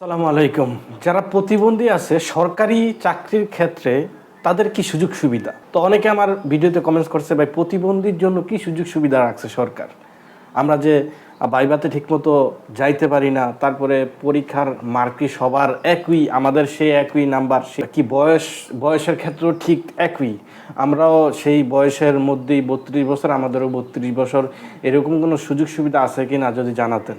আসসালামু আলাইকুম। যারা প্রতিবন্ধী আছে, সরকারি চাকরির ক্ষেত্রে তাদের কি সুযোগ সুবিধা? তো অনেকে আমার ভিডিওতে কমেন্টস করছে, ভাই, প্রতিবন্ধীর জন্য কি সুযোগ সুবিধা রাখছে সরকার? আমরা যে বাইবাতে ঠিকমতো যাইতে পারি না, তারপরে পরীক্ষার মার্কই সবার একই, আমাদের সেই একই নাম্বার সে- কি বয়স, বয়সের ক্ষেত্রেও ঠিক একই? আমরাও সেই বয়সের মধ্যেই বত্রিশ বছর, আমাদেরও বত্রিশ বছর, এরকম কোনো সুযোগ সুবিধা আছে কি না যদি জানাতেন?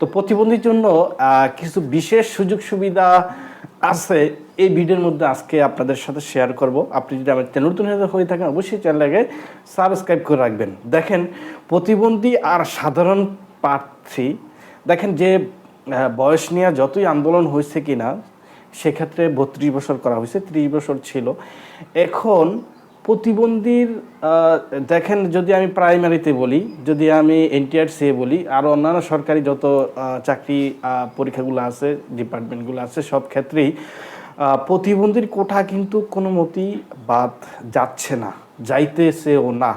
তো প্রতিবন্ধীর জন্য কিছু বিশেষ সুযোগ সুবিধা আছে এই ভিডিওর মধ্যে আজকে আপনাদের সাথে শেয়ার করব। আপনি যদি আমার নতুন হয়ে- থাকেন, অবশ্যই চ্যানেলটাকে সাবস্ক্রাইব করে রাখবেন। দেখেন, প্রতিবন্ধী আর সাধারণ প্রার্থী, দেখেন যে বয়স নিয়ে যতই আন্দোলন হয়েছে কিনা, সেক্ষেত্রে বত্রিশ বছর করা হয়েছে, ত্রিশ বছর ছিল। এখন প্রতিবন্ধীর দেখেন যদি আমি প্রাইমারিতে বলি, যদি আমি এনটিআরসি বলি, আর অন্যান্য সরকারি যত চাকরি পরীক্ষাগুলো আছে, ডিপার্টমেন্টগুলো আছে, সব ক্ষেত্রেই প্রতিবন্ধীর কোঠা কিন্তু কোনো মতেই বাদ যাচ্ছে না, যাইতেছেও না।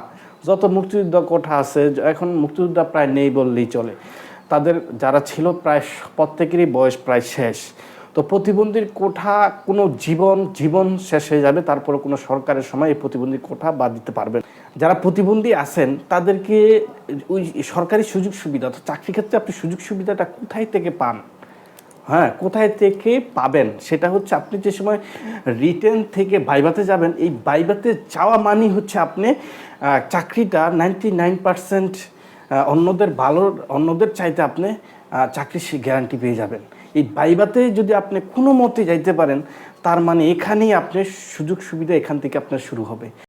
যত মুক্তিযোদ্ধা কোঠা আছে এখন মুক্তিযোদ্ধা প্রায় নেই বললেই চলে। তাদের যারা ছিল প্রায় প্রত্যেকেরই বয়স প্রায় শেষ। তো প্রতিবন্ধীর কোঠা কোনো জীবন জীবন শেষ হয়ে যাবে তারপরে কোনো সরকারের সময় এই প্রতিবন্ধী কোঠা বাদ দিতে পারবেন। যারা প্রতিবন্ধী আছেন, তাদেরকে ওই সরকারি সুযোগ সুবিধা তো চাকরি ক্ষেত্রে আপনি সুযোগ সুবিধাটা কোথায় থেকে পান? হ্যাঁ কোথায় থেকে পাবেন? সেটা হচ্ছে আপনি যে সময় রিটেন থেকে বাইবাতে যাবেন, এই বাইবাতে যাওয়া মানেই হচ্ছে আপনি চাকরিটা নাইনটি নাইন পার্সেন্ট অন্যদের ভালো, অন্যদের চাইতে আপনি চাকরির গ্যারান্টি পেয়ে যাবেন। এই বাইবাতে যদি আপনি কোনো মতে যাইতে পারেন, তার মানে এখানেই আপনার সুযোগ সুবিধা এখান থেকে আপনার শুরু হবে।